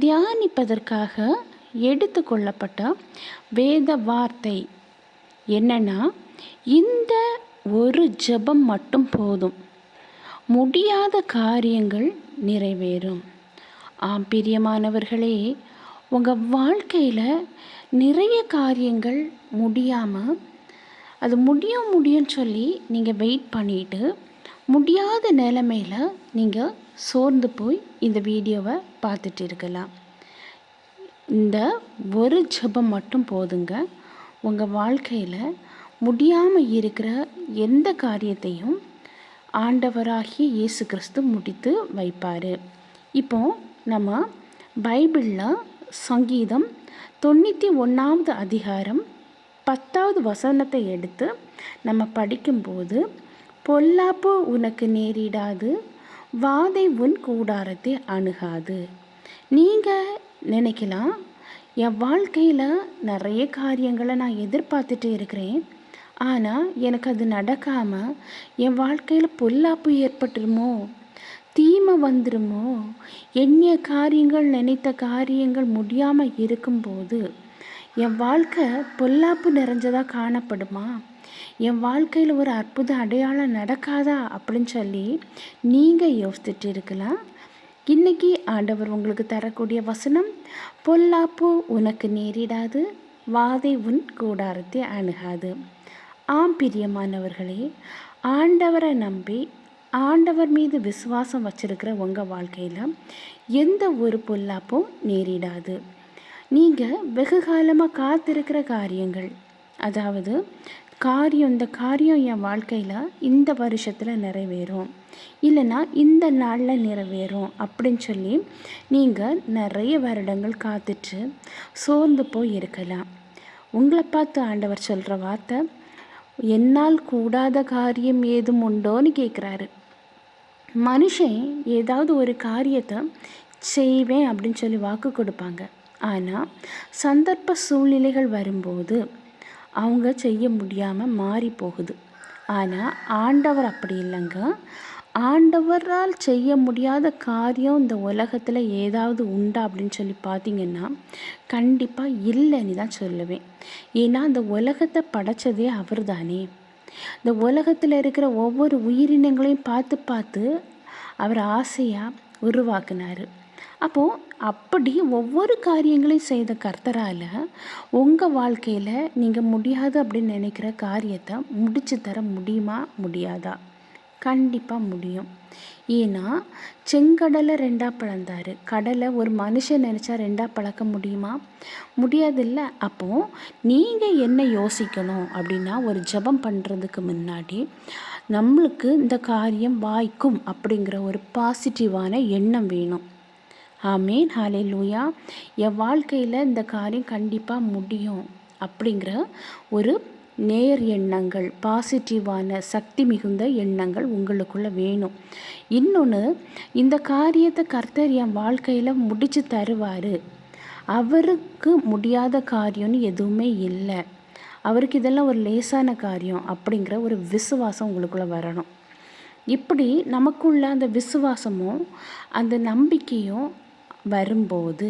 தியானிப்பதற்காக எடுத்து கொள்ளப்பட்ட வேத வார்த்தை என்னன்னா இந்த ஒரு ஜெபம் மட்டும் போதும். முடியாத காரியங்கள் நிறைவேறும். ஆம் பிரியமானவர்களே உங்கள் வாழ்க்கையில் நிறைய காரியங்கள் முடியாமல் அது முடியும் முடியும்னு சொல்லி நீங்கள் வெயிட் பண்ணிட்டு முடியாத நிலமையில் நீங்கள் சோர்ந்து போய் இந்த வீடியோவை பார்த்துட்டு இருக்கலாம். இந்த ஒரு ஜெபம் மட்டும் போதுங்க. உங்கள் வாழ்க்கையில் முடியாமல் இருக்கிற எந்த காரியத்தையும் ஆண்டவராகிய இயேசு கிறிஸ்து முடித்து வைப்பார். இப்போ நம்ம பைபிளில் சங்கீதம் தொண்ணூற்றி ஒன்றாவது அதிகாரம் பத்தாவது வசனத்தை எடுத்து நம்ம படிக்கும்போது பொல்லாப்பு உனக்கு நேரிடாது வாதை உன் கூடாரத்தை அணுகாது. நீங்கள் நினைக்கலாம் என் வாழ்க்கையில் நிறைய காரியங்களை நான் எதிர்பார்த்துட்டு இருக்கிறேன். ஆனால் எனக்கு அது நடக்காமல் என் வாழ்க்கையில் பொல்லாப்பு ஏற்பட்டுருமோ? தீமை வந்துடுமோ எண்ணிய காரியங்கள் நினைத்த காரியங்கள் முடியாமல் இருக்கும்போது என் வாழ்க்கை பொல்லாப்பு நிறைஞ்சதாக காணப்படுமா? என் வாழ்க்கையில் ஒரு அற்புத அடையாளம் நடக்காதா அப்படின்னு சொல்லி நீங்கள் யோசிச்சுட்டு இருக்கலாம். இன்னைக்கு ஆண்டவர் உங்களுக்கு தரக்கூடிய வசனம் பொல்லாப்பு உனக்கு நேரிடாது வாதை உன் கூடாரத்தை அணுகாது. ஆம் பிரியமானவர்களே ஆண்டவரை நம்பி ஆண்டவர் மீது விசுவாசம் வச்சிருக்கிற உங்கள் வாழ்க்கையில் எந்த ஒரு பொல்லாப்பும் நேரிடாது. நீங்கள் வெகு காலமாக காத்திருக்கிற காரியங்கள் அதாவது காரியம் இந்த காரியம் என் வாழ்க்கையில் இந்த வருஷத்தில் நிறைவேறும். இல்லைன்னா இந்த நாளில் நிறைவேறும் அப்படின்னு சொல்லி நீங்கள் நிறைய வருடங்கள் காத்துட்டு சோர்ந்து போய் இருக்கலாம். உங்களை பார்த்து ஆண்டவர் சொல்கிற வார்த்தை என்னால் கூடாத காரியம் ஏதும் உண்டோன்னு கேட்குறாரு மனுஷன் ஏதாவது ஒரு காரியத்தை செய்வேன் அப்படின்னு சொல்லி வாக்கு கொடுப்பாங்க. ஆனால் சந்தர்ப்ப சூழ்நிலைகள் வரும்போது அவங்க செய்ய முடியாமல் மாறி போகுது. ஆனால் ஆண்டவர் அப்படி இல்லைங்க. ஆண்டவரால் செய்ய முடியாத காரியம் இந்த உலகத்தில் ஏதாவது உண்டா அப்படின்னு சொல்லி பார்த்தீங்கன்னா கண்டிப்பாக இல்லைன்னு தான் சொல்லுவேன். ஏன்னா அந்த உலகத்தை படைச்சதே அவர் தானே இந்த உலகத்தில் இருக்கிற ஒவ்வொரு உயிரினங்களையும் பார்த்து பார்த்து அவர் ஆசையாக உருவாக்குனார். அப்போது அப்படி ஒவ்வொரு காரியங்களையும் செய்த கர்த்தரால் உங்கள் வாழ்க்கையில் நீங்கள் முடியாது அப்படின்னு நினைக்கிற காரியத்தை முடித்து தர முடியுமா? முடியாதா? கண்டிப்பாக முடியும். ஏன்னா செங்கடலை ரெண்டாக பிளந்தார். கடலை ஒரு மனுஷன் நினச்சா ரெண்டாக பழக்க முடியுமா? முடியாதில்ல. அப்போது நீங்கள் என்ன யோசிக்கணும் அப்படின்னா ஒரு ஜபம் பண்ணுறதுக்கு முன்னாடி நம்மளுக்கு இந்த காரியம் வாய்க்கும் அப்படிங்கிற ஒரு பாசிட்டிவான எண்ணம் வேணும். ஆமேன் ஹாலே லூயா என் வாழ்க்கையில் இந்த காரியம் கண்டிப்பாக முடியும் அப்படிங்கிற ஒரு நேர் எண்ணங்கள் பாசிட்டிவான சக்தி மிகுந்த எண்ணங்கள் உங்களுக்குள்ளே வேணும். இன்னொன்று இந்த காரியத்தை கர்த்தர் என் வாழ்க்கையில் முடித்து தருவார். அவருக்கு முடியாத காரியம்னு எதுவுமே இல்லை. அவருக்கு இதெல்லாம் ஒரு லேசான காரியம் அப்படிங்கிற ஒரு விசுவாசம் உங்களுக்குள்ளே வரணும். இப்படி நமக்குள்ள அந்த விசுவாசமும் அந்த நம்பிக்கையும் வரும்போது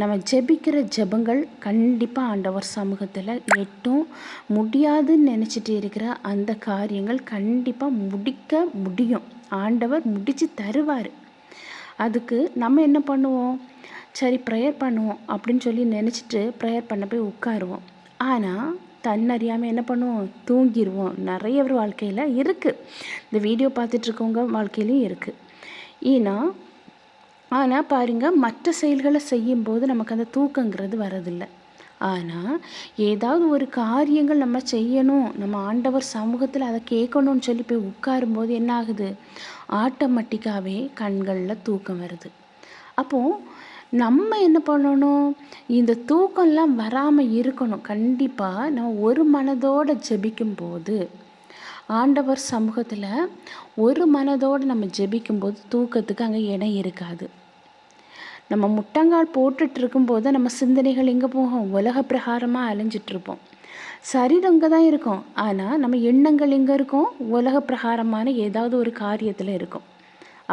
நம்ம ஜெபிக்கிற ஜெபங்கள் கண்டிப்பாக ஆண்டவர் சமூகத்தில் எட்டும். முடியாதுன்னு நினச்சிட்டு இருக்கிற அந்த காரியங்கள் கண்டிப்பாக முடிக்க முடியும். ஆண்டவர் முடித்து தருவார். அதுக்கு நம்ம என்ன பண்ணுவோம்? சரி ப்ரேயர் பண்ணுவோம் அப்படின்னு சொல்லி நினச்சிட்டு ப்ரேயர் பண்ண போய் உட்காருவோம். ஆனால் தன்னறியாமல் என்ன பண்ணுவோம்? தூங்கிடுவோம் நிறைய ஒரு வாழ்க்கையில் இருக்குது இந்த வீடியோ பார்த்துட்ருக்கவங்க வாழ்க்கையிலையும் இருக்குது ஏன்னா ஆனால் பாருங்கள் மற்ற செயல்களை செய்யும்போது நமக்கு அந்த தூக்கங்கிறது வரதில்லை ஆனால் ஏதாவது ஒரு காரியங்கள் நம்ம செய்யணும் நம்ம ஆண்டவர் சமூகத்தில் அதை கேட்கணும்னு சொல்லி போய் உட்காரும்போது என்ன ஆகுது ஆட்டோமேட்டிக்காகவே கண்களில் தூக்கம் வருது. அப்போது நம்ம என்ன பண்ணணும்? இந்த தூக்கம்லாம் வராமல் இருக்கணும். கண்டிப்பாக நம்ம ஒரு மனதோடு ஜெபிக்கும்போது ஆண்டவர் சமூகத்தில் ஒரு மனதோடு நம்ம ஜெபிக்கும்போது தூக்கத்துக்கு அங்கே இடம் இருக்காது. நம்ம முட்டங்கால் போட்டுட்டு இருக்கும்போது நம்ம சிந்தனைகள் எங்கே போகும்? உலக பிரகாரமாக அலைஞ்சிட்ருப்போம் சரீரம் இங்கே தான் இருக்கும். ஆனால் நம்ம எண்ணங்கள் எங்கே இருக்கும்? உலக பிரகாரமான ஏதாவது ஒரு காரியத்தில் இருக்கும்.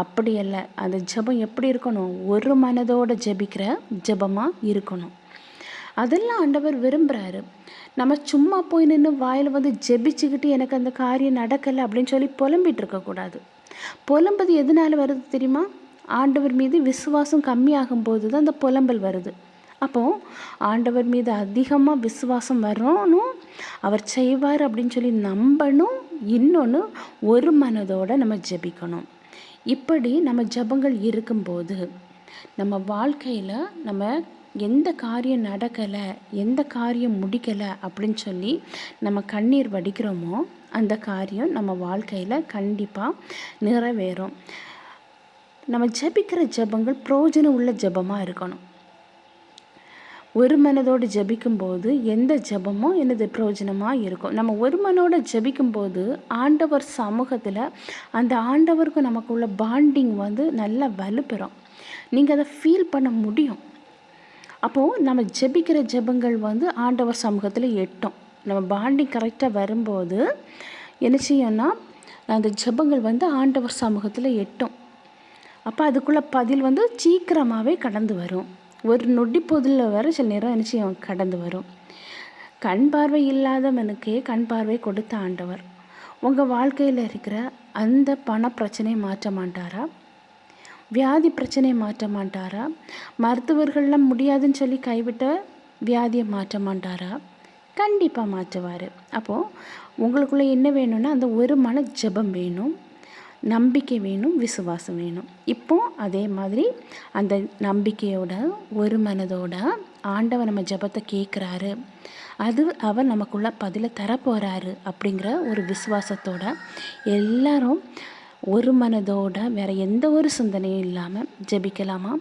அப்படி அல்ல. அந்த ஜபம் எப்படி இருக்கணும்? ஒரு மனதோடு ஜபிக்கிற ஜபமாக இருக்கணும். அதெல்லாம் ஆண்டவர் விரும்புகிறாரு நம்ம சும்மா போய் நின்று வாயில் வந்து ஜெபிச்சுக்கிட்டு எனக்கு அந்த காரியம் நடக்கலை அப்படின்னு சொல்லி புலம்பிகிட்டு இருக்கக்கூடாது. புலம்புது எதனால் வருது தெரியுமா? ஆண்டவர் மீது விசுவாசம் கம்மியாகும் போது தான் அந்த புலம்பல் வருது. அப்போது ஆண்டவர் மீது அதிகமாக விசுவாசம் வரணும் அவர் செய்வார் அப்படின்னு சொல்லி நம்பணும் இன்னொன்று ஒரு மனதோடு நம்ம ஜெபிக்கணும். இப்படி நம்ம ஜபங்கள் இருக்கும்போது நம்ம வாழ்க்கையில் நம்ம எந்த காரியம் நடக்கலை எந்த காரியம் முடிக்கலை அப்படின்னு சொல்லி நம்ம கண்ணீர் வடிக்கிறோமோ அந்த காரியம் நம்ம வாழ்க்கையில் கண்டிப்பாக நிறைவேறும். நம்ம ஜபிக்கிற ஜபங்கள் பிரோஜனம் உள்ள ஜபமாக இருக்கணும். ஒரு மனதோடு ஜபிக்கும்போது எந்த ஜபமும் எனது பிரயோஜனமாக இருக்கும். நம்ம ஒரு மனோடு ஜபிக்கும்போது ஆண்டவர் சமூகத்தில் அந்த ஆண்டவருக்கும் நமக்குள்ள பாண்டிங் வந்து நல்லா வலுப்பெறும். நீங்கள் அதை ஃபீல் பண்ண முடியும். அப்போது நம்ம ஜெபிக்கிற ஜெபங்கள் வந்து ஆண்டவர் சமூகத்தில் எட்டும். நம்ம பாண்டிங் கரெக்டாக வரும்போது என்ன செய்யணும்னா அந்த ஜெபங்கள் வந்து ஆண்டவர் சமூகத்தில் எட்டும். அப்போ அதுக்குள்ளே பதில் வந்து சீக்கிரமாகவே கடந்து வரும். ஒரு நொடி பொதில் வர சில நேரம் என்ன கடந்து வரும். கண் பார்வை இல்லாதவனுக்கே கண் பார்வை கொடுத்த ஆண்டவர். உங்கள் வாழ்க்கையில் இருக்கிற அந்த பண பிரச்சனையை மாற்ற மாட்டாரா? வியாதி பிரச்சனையை மாற்ற மாட்டாரா? மருத்துவர்கள்லாம் முடியாதுன்னு சொல்லி கைவிட்ட வியாதியை மாற்ற மாட்டாரா? கண்டிப்பாக மாற்றுவார். அப்போது உங்களுக்குள்ளே என்ன வேணும்னா அந்த ஒரு மன ஜபம் வேணும். நம்பிக்கை வேணும் விசுவாசம் வேணும். இப்போ அதே மாதிரி அந்த நம்பிக்கையோட ஒரு மனதோட ஆண்டவர் நம்ம ஜபத்தை கேட்குறாரு. அது அவர் நமக்குள்ள பதிலை தரப்போகிறாரு அப்படிங்கிற ஒரு விசுவாசத்தோட எல்லாரும் ஒரு மனதோட வேற எந்த ஒரு சிந்தனையும் இல்லாமல் ஜபிக்கலாமா?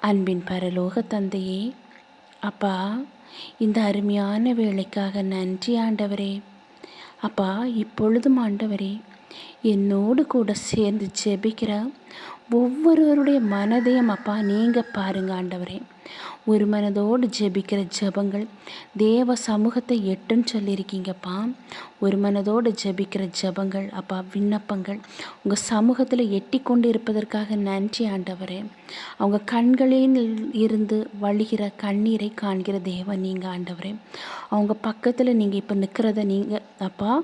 அன்பின் பரலோக தந்தையே அப்பா இந்த அருமையான வேலைக்காக நன்றி ஆண்டவரே. அப்பா இப்பொழுதும் ஆண்டவரே என்னோடு கூட சேர்ந்து ஜெபிக்கிற. ஒவ்வொருவருடைய மனதையும் அப்பா நீங்கள் பாருங்க ஆண்டவரே. ஒரு மனதோடு ஜெபிக்கிற ஜபங்கள். தேவ சமூகத்தை எட்டுன்னு சொல்லியிருக்கீங்கப்பா. ஒரு மனதோடு ஜெபிக்கிற ஜபங்கள் அப்பா விண்ணப்பங்கள். உங்கள் சமூகத்தில் எட்டி கொண்டு இருப்பதற்காக நன்றி ஆண்டவரே. அவங்க கண்களில் இருந்து வழிகிற கண்ணீரை காண்கிற தேவன் நீங்கள் ஆண்டவரே. அவங்க பக்கத்தில் நீங்கள் இப்போ நிற்கிறத நீங்கள் அப்பா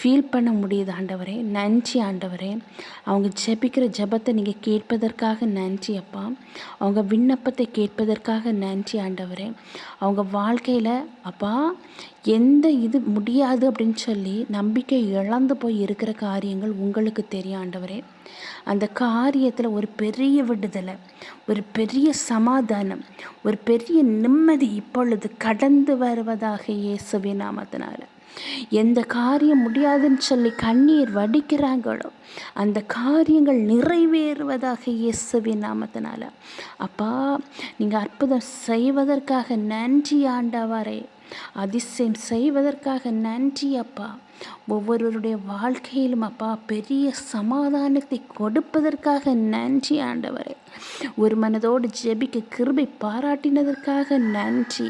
ஃபீல் பண்ண முடியுது ஆண்டவரே. நன்றி ஆண்டவரே. அவங்க ஜெபிக்கிற ஜபத்தை நீங்கள் கேட்பதற்காக நன்றி அப்பா. அவங்க விண்ணப்பத்தை கேட்பதற்காக நன்றி ஆண்டவரே. அவங்க வாழ்க்கையில் அப்பா எந்த இது முடியாது அப்படின்னு சொல்லி நம்பிக்கை இழந்து போய் இருக்கிற காரியங்கள் உங்களுக்கு தெரியும் ஆண்டவரே. அந்த காரியத்தில் ஒரு பெரிய விடுதலை ஒரு பெரிய சமாதானம் ஒரு பெரிய நிம்மதி இப்பொழுது கடந்து வருவதாக இயேசுவே நாமத்தினால. எந்த காரியம் முடியாதுன்னு சொல்லி கண்ணீர் வடிக்கிறாங்களோ அந்த காரியங்கள் நிறைவேறுவதாக இயேசுவின் நாமத்தினால. அப்பா நீங்கள் அற்புதம் செய்வதற்காக நன்றி ஆண்டவரே. அதிசயம் செய்வதற்காக நன்றி அப்பா. ஒவ்வொருவருடைய வாழ்க்கையிலும் அப்பா பெரிய சமாதானத்தை கொடுப்பதற்காக நன்றி ஆண்டவரே. ஒரு மனதோடு ஜெபிக்க கிருபை பாராட்டினதற்காக நன்றி.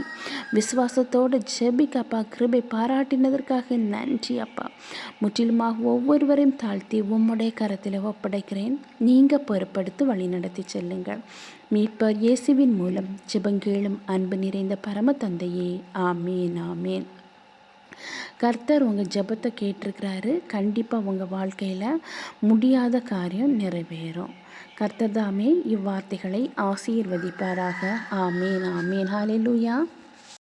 விசுவாசத்தோடு ஜெபிக்க அப்பா கிருபை பாராட்டினதற்காக நன்றி அப்பா. முற்றிலுமாக ஒவ்வொருவரையும் தாழ்த்தி உம்முடைய கரத்தில் ஒப்படைக்கிறேன். நீங்கள் பொறுப்படுத்தி வழி நடத்தி செல்லுங்கள். மீட்பர் இயேசுவின் மூலம் ஜெபங்கேளும் அன்பு நிறைந்த பரம தந்தையே ஆமேன் ஆமேன். கர்த்தர் உங்கள் ஜபத்தை கேட்டிருக்கிறாரு. கண்டிப்பாக உங்கள் வாழ்க்கையில் முடியாத காரியம் நிறைவேறும். கர்த்தர்தாமே இவ்வார்த்தைகளை ஆசீர்வதிப்பாராக. ஆமேன் ஆமேன். ஹாலே லூயா